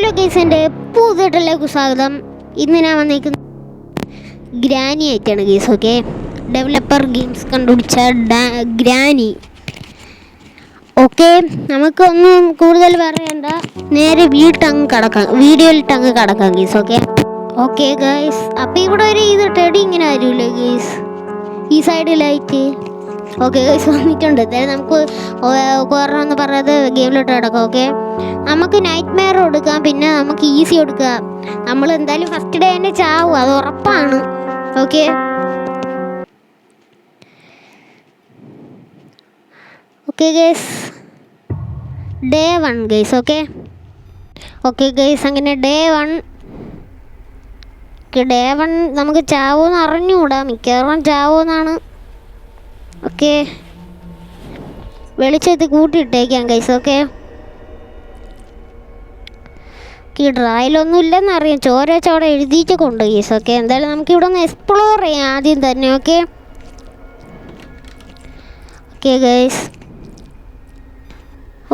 Hello guys എന്റെ പുതിയട്ടിലേക്ക് സ്വാഗതം. ഇന്ന് ഞാൻ വന്നേക്കുന്ന ഗ്രാനി ആയിട്ടാണ് ഗെയ്സ് ഓക്കെ? ഡെവലപ്പർ ഗെയിംസ് കണ്ടുപിടിച്ച ഗ്രാനി. ഓക്കെ നമുക്കൊന്നും കൂടുതൽ പറയണ്ട. നേരെ വീട്ടങ്ങ് കടക്കാം. വീഡിയോയിലിട്ട് അങ്ങ് കടക്കാം ഗെയ്സ് ഓക്കെ? ഓക്കെ ഗൈസ് അപ്പോൾ ഇവിടെ ഒരു ഇത് ടെടി ഇങ്ങനെ വരില്ലേ ഗെയ്സ് ഈ സൈഡിലായിട്ട് ഓക്കെ ഗൈസ് വന്നിട്ടുണ്ട്. എന്തായാലും നമുക്ക് കുറവെന്ന് പറയുന്നത് ഗെയിമിലോട്ട് കിടക്കാം ഓക്കെ നമുക്ക് നൈറ്റ് മെയർ കൊടുക്കാം പിന്നെ നമുക്ക് ഈസി കൊടുക്കാം. നമ്മൾ എന്തായാലും ഫസ്റ്റ് ഡേ തന്നെ ചാവും അത് ഉറപ്പാണ് okay okay guys day one guys okay okay guys അങ്ങനെ ഡേ വൺ ഡേ വൺ നമുക്ക് ചാവോന്ന് അറിഞ്ഞുകൂടാ മിക്കവാറും ചാവോന്നാണ് ഓക്കെ. വെളിച്ചത്ത് കൂട്ടിയിട്ടേക്കാം കൈസ് ഓക്കെ. ഈ ഡ്രായിലൊന്നും ഇല്ലെന്ന് അറിയാം. ചോര ചോടെ എഴുതിയിട്ട് കൊണ്ട് കേസ് ഓക്കെ. എന്തായാലും നമുക്ക് ഇവിടെ ഒന്ന് എക്സ്പ്ലോർ ചെയ്യാം ആദ്യം തന്നെ okay. Okay guys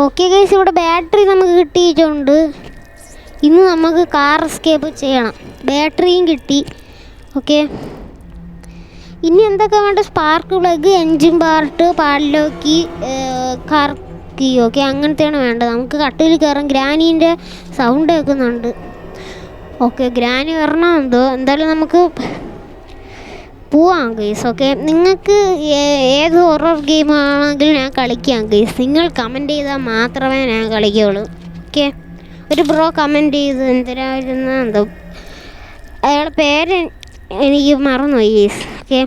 okay guys ഇവിടെ ബാറ്ററി നമുക്ക് കിട്ടിയിട്ടുണ്ട്. ഇന്ന് നമുക്ക് കാർ എസ്കേപ്പ് ചെയ്യണം. ബാറ്ററിയും കിട്ടി. ഓക്കെ. ഇനി എന്തൊക്കെ വേണ്ട സ്പാർക്ക് പ്ലഗ് എൻജിൻ പാർട്ട് പാലിലോക്കി കാർ കീ ഓക്കെ അങ്ങനത്തെയാണ് വേണ്ടത്. നമുക്ക് കട്ടിൽ കയറും ഗ്രാനീന്റെ സൗണ്ട് കേൾക്കുന്നുണ്ട്. ഓക്കെ ഗ്രാനി വരണം എന്തോ? എന്തായാലും നമുക്ക് പോവാം ഗെയ്സ് ഓക്കെ നിങ്ങൾക്ക് ഏത് ഹൊറർ ഗെയിമാണെങ്കിലും ഞാൻ കളിക്കാം ഗെയ്സ് നിങ്ങൾ കമന്റ് ചെയ്താൽ മാത്രമേ ഞാൻ കളിക്കുകയുള്ളൂ. ഓക്കെ ഒരു ബ്രോ കമന്റ് ചെയ്ത് എന്തിനായിരുന്നു എന്തോ? അയാളുടെ പേര് എനിക്ക് മറന്നുപോയി ഗേസ് ഓക്കെ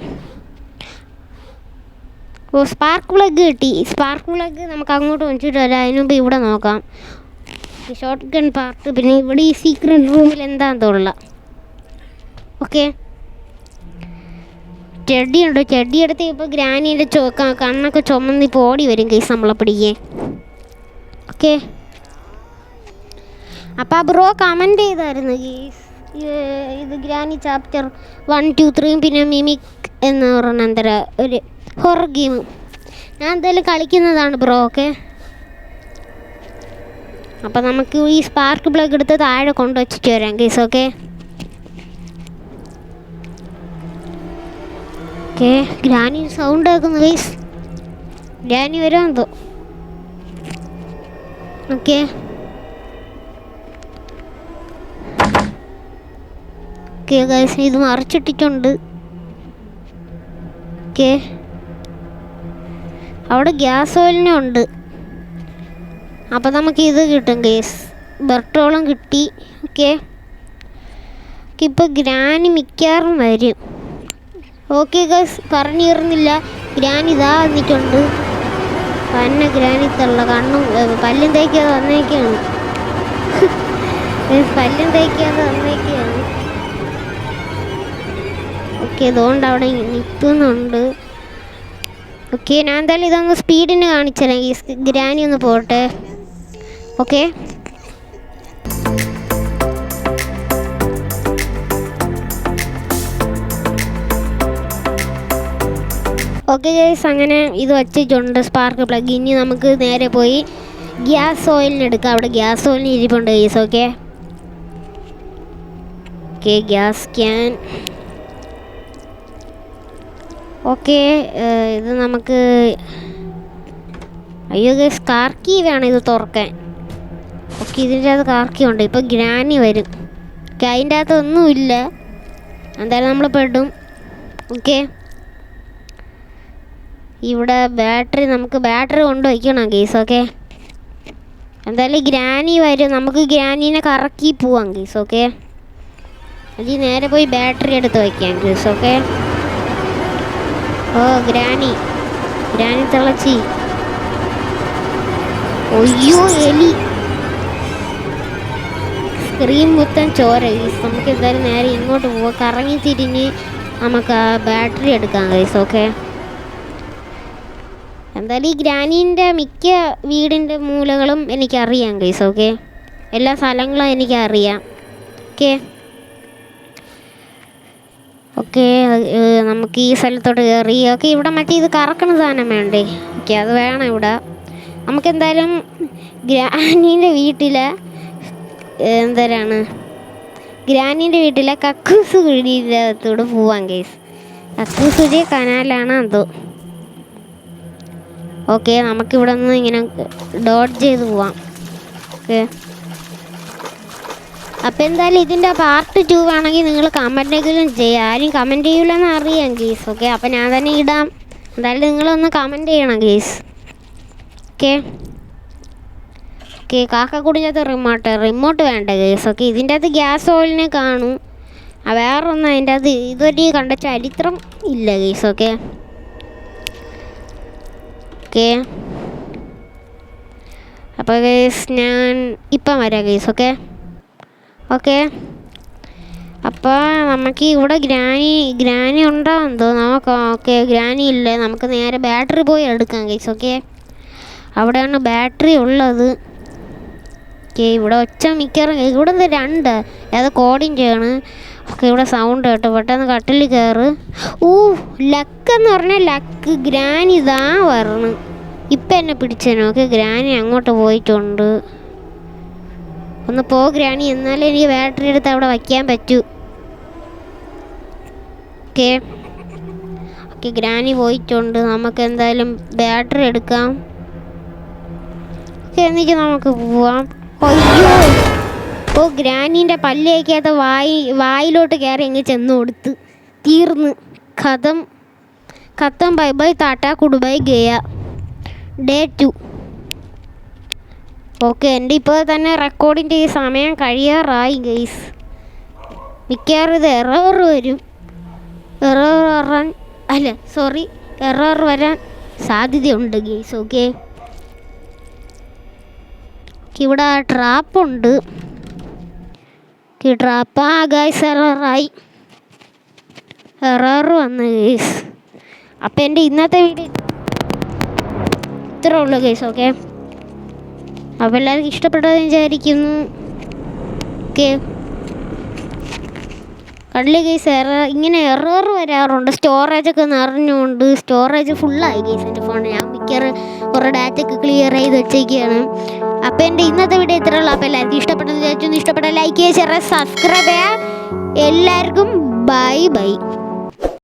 ഓ സ്പാർക്ക് പ്ലഗ് കിട്ടി. സ്പാർക്ക് പ്ലഗ് നമുക്ക് അങ്ങോട്ട് വെച്ചിട്ട് വരാം. അതിന് മുമ്പ് ഇവിടെ നോക്കാം. ഷോർട്ട് ഗൺ പാർട്ട് പിന്നെ ഇവിടെ ഈ സീക്രട്ട് റൂമിൽ എന്താണെന്ന് തോന്നില്ല ഓക്കെ ചെടിയുണ്ട് ചെടിയെടുത്ത് ഇപ്പോൾ ഗ്രാനീന്റെ ചോ കണ്ണൊക്കെ ചുമന്ന് ഇപ്പോൾ ഓടി വരും കേസ് നമ്മളെ പിടിക്കേ ഓക്കെ അപ്പം ആ ബ്രോ കമന്റ് ചെയ്തായിരുന്നു ഗീസ് ഇത് ഗ്രാനി ചാപ്റ്റർ വൺ ടു ത്രീയും പിന്നെ മിമിക് എന്ന് പറഞ്ഞ എന്തര ഒരു ഹൊറർ ഗെയിം ഞാൻ എന്തായാലും കളിക്കുന്നതാണ് ബ്രോ ഓക്കെ അപ്പം നമുക്ക് ഈ സ്പാർക്ക് പ്ലഗ് എടുത്ത് താഴെ കൊണ്ടുവച്ചിട്ട് വരാം guys okay okay granny sound കേൾക്കുന്നു ഗ്രാനി വരുമെന്തോ ഓക്കെ ഓക്കെ ഗൈസ് ഇത് മറിച്ചിട്ടിട്ടുണ്ട്. ഓക്കെ. അവിടെ ഗ്യാസ് ഓയിലിനും ഉണ്ട്. അപ്പം നമുക്ക് ഇത് കിട്ടും ഗൈസ് ബെർട്ടോളം കിട്ടി. ഓക്കെ. ഇപ്പോൾ ഗ്രാനി മിക്കാറും വരും. ഓക്കെ ഗൈസ് പറഞ്ഞു തീർന്നില്ല ഗ്രാനി ഇതാ വന്നിട്ടുണ്ട്. പന്ന ഗ്രാനി തള്ള കണ്ണും പല്ലും തേക്കാതെ വന്നേക്കാണ്. പല്ലും തേക്കാതെ വന്നേക്കാണ്. ഓക്കെ അതുകൊണ്ട് അവിടെ നിൽക്കുന്നുണ്ട്. ഓക്കെ ഞാൻ എന്തായാലും ഇതൊന്ന് സ്പീഡിന് കാണിച്ചല്ലേ ഈ ഗ്രാനി ഒന്ന് പോട്ടെ. ഓക്കെ. ഓക്കെ ഗൈസ് അങ്ങനെ ഇത് വച്ചിട്ടുണ്ട് സ്പാർക്ക് പ്ലഗ്. ഇനി നമുക്ക് നേരെ പോയി ഗ്യാസ് ഓയിലിന് എടുക്കാം. അവിടെ ഗ്യാസ് ഓയിലിന് ഇരിപ്പുണ്ട് guys okay. Okay gas can. Okay ഇത് നമുക്ക് അയ്യോ ഗൈസ് കാർക്കി വേണം ഇത് തുറക്കാൻ. ഓക്കെ ഇതിന്റെ അകത്ത് കാർക്കി ഉണ്ട്. ഇപ്പോൾ ഗ്രാനി വരും. ഓക്കെ അതിന്റെ അകത്ത് ഒന്നുമില്ല എന്തായാലും നമ്മൾ പെടും ഓക്കെ. ഇവിടെ ബാറ്ററി നമുക്ക് ബാറ്ററി കൊണ്ട് വയ്ക്കണം ഗീസ് ഓക്കെ. എന്തായാലും ഗ്രാനി വരും. നമുക്ക് ഗ്രാനീനെ കറക്കി പോവാം ഗീസ് ഓക്കെ. അതിൽ നേരെ പോയി ബാറ്ററി എടുത്ത് വയ്ക്കാം ഗീസ് ഓക്കെ. ഓ ഗ്രാനി. ഗ്രാനി തിളച്ചി. ഒയ്യോ എലി. സ്ക്രീം മുത്തൻ ചോര. നമുക്ക് എന്തായാലും നേരെ ഇങ്ങോട്ട് പോവാം. കറങ്ങി തിരിഞ്ഞ് നമുക്ക് ആ ബാറ്ററി എടുക്കാം ഗൈസ് ഓക്കെ എന്തായാലും ഈ ഗ്രാനീന്റെ മിക്ക വീടിന്റെ മൂലകളും എനിക്കറിയാം ഗൈസ് ഓക്കെ എല്ലാ സ്ഥലങ്ങളും എനിക്കറിയാം ഓക്കെ ഓക്കെ നമുക്ക് ഈ സ്ഥലത്തോട്ട് കയറി. ഓക്കെ ഇവിടെ മറ്റേ ഇത് കറക്കണ സാധനം വേണ്ടേ? ഓക്കെ അത് വേണം ഇവിടെ. നമുക്ക് എന്തായാലും ഗ്രാനീന്റെ വീട്ടിലെ എന്തരാണ്? ഗ്രാനീന്റെ വീട്ടിലെ കക്കൂസ് കുഴിയിലത്തോട് പോവാൻ പോവാം കേസ് കക്കൂസ് കുഴി കനാലാണ് അതോ. ഓക്കെ നമുക്കിവിടെ നിന്ന് ഇങ്ങനെ ഡോട്ട് ചെയ്ത് പോവാം. ഓക്കെ. അപ്പം എന്തായാലും ഇതിന്റെ പാർട്ട് ടു ആണെങ്കിൽ നിങ്ങൾ കമന്റെങ്കിലും ചെയ്യുക ആരും കമന്റ് ചെയ്യൂലെന്ന് അറിയാം ഗീസ് ഓക്കെ അപ്പം ഞാൻ തന്നെ ഇടാം. എന്തായാലും നിങ്ങളൊന്ന് കമന്റ് ചെയ്യണം ഗീസ് ഓക്കെ ഓക്കെ കാക്ക കുടിഞ്ഞത് റിമോട്ട് റിമോട്ട് വേണ്ട ഗേസ് ഓക്കെ ഇതിന്റെ അകത്ത് ഗ്യാസ് ഓയിലിനെ കാണും. വേറൊന്നും അതിന്റെ അത് ഇതുവരെ കണ്ട ചരിത്രം ഇല്ല ഗേസ് ഓക്കെ ഓക്കെ അപ്പോൾ ഗേസ് ഞാൻ ഇപ്പം വരാം ഗേസ് ഓക്കെ ഓക്കെ. അപ്പോൾ നമുക്ക് ഇവിടെ ഗ്രാനി ഗ്രാനി ഉണ്ടോ എന്തോ നോക്കാം ഓക്കെ ഗ്രാനി ഇല്ലേ. നമുക്ക് നേരെ ബാറ്ററി പോയി എടുക്കാം കേസ് ഓക്കെ. അവിടെയാണ് ബാറ്ററി ഉള്ളത്. ഓക്കെ ഇവിടെ ഒച്ച മിക്കറും ഇവിടെ നിന്ന് രണ്ട്. ഏത് ചെയ്യണ്. ഓക്കെ ഇവിടെ സൗണ്ട് കേട്ടോ. പെട്ടെന്ന് കട്ടിൽ കയറ് ഊ ലക്ക് എന്ന് പറഞ്ഞാൽ ലക്ക്. ഗ്രാനി ഇതാ വരണം. ഇപ്പം എന്നെ പിടിച്ചേനു. ഓക്കെ ഗ്രാനി അങ്ങോട്ട് പോയിട്ടുണ്ട്. ഒന്ന് പോ ഗ്രാനി എന്നാലേ എനിക്ക് ബാറ്ററി എടുത്ത് അവിടെ വയ്ക്കാൻ പറ്റൂ. ഓക്കെ. ഓക്കെ ഗ്രാനി പോയിട്ടുണ്ട്. നമുക്ക് എന്തായാലും ബാറ്ററി എടുക്കാം. ഓക്കെ എന്നിട്ട് നമുക്ക് പോവാം. അയ്യോ. ഓ ഗ്രാനീന്റെ പല്ല് വായി വായിലോട്ട് കയറി എങ്ങനെ ചെന്ന് കൊടുത്ത്. തീർന്ന്. കഥം കത്തം ബൈ ബൈ താട്ട goodbye Gaya. Day two. Okay എന്റെ ഇപ്പോൾ തന്നെ റെക്കോർഡിന്റെ ഈ സമയം കഴിയാറായി ഗെയ്സ് മിക്കവാറും ഇത് എറർ വരും. എറർ വരാൻ അല്ല സോറി എറർ വരാൻ സാധ്യതയുണ്ട് ഗെയ്സ് ഓക്കെ ഇവിടെ ട്രാപ്പുണ്ട് ട്രാപ്പ് ആ ഗൈസ് എററായി എറർ വന്ന് ഗൈസ് അപ്പോൾ എന്റെ ഇന്നത്തെ വീഡിയോ ഇത്രേ ഉള്ളൂ ഗൈസ് ഓക്കെ അപ്പോൾ എല്ലാവർക്കും ഇഷ്ടപ്പെട്ടതെന്ന് വിചാരിക്കുന്നു. ഓക്കെ കണ്ടില്ലേ കേസ് എറ ഇങ്ങനെ എറർ വരാറുണ്ട്. സ്റ്റോറേജ് ഒക്കെ നിറഞ്ഞുകൊണ്ട് സ്റ്റോറേജ് ഫുള്ളായി കേസ് എന്റെ ഫോൺ ഞാൻ മിക്കറ് കുറേ ഡാറ്റ ഒക്കെ ക്ലിയർ ചെയ്ത് വെച്ചേക്കാണ്. അപ്പോൾ എന്റെ ഇന്നത്തെ വീഡിയോ ഇത്രേ ഉള്ളൂ. അപ്പോൾ എല്ലാവർക്കും ഇഷ്ടപ്പെട്ടെന്ന് വിചാരിച്ചു ഇഷ്ടപ്പെട്ട ലൈക്ക് ചെയ്യുക സബ്സ്ക്രൈബ് ചെയ്യുക എല്ലാവർക്കും ബൈ ബൈ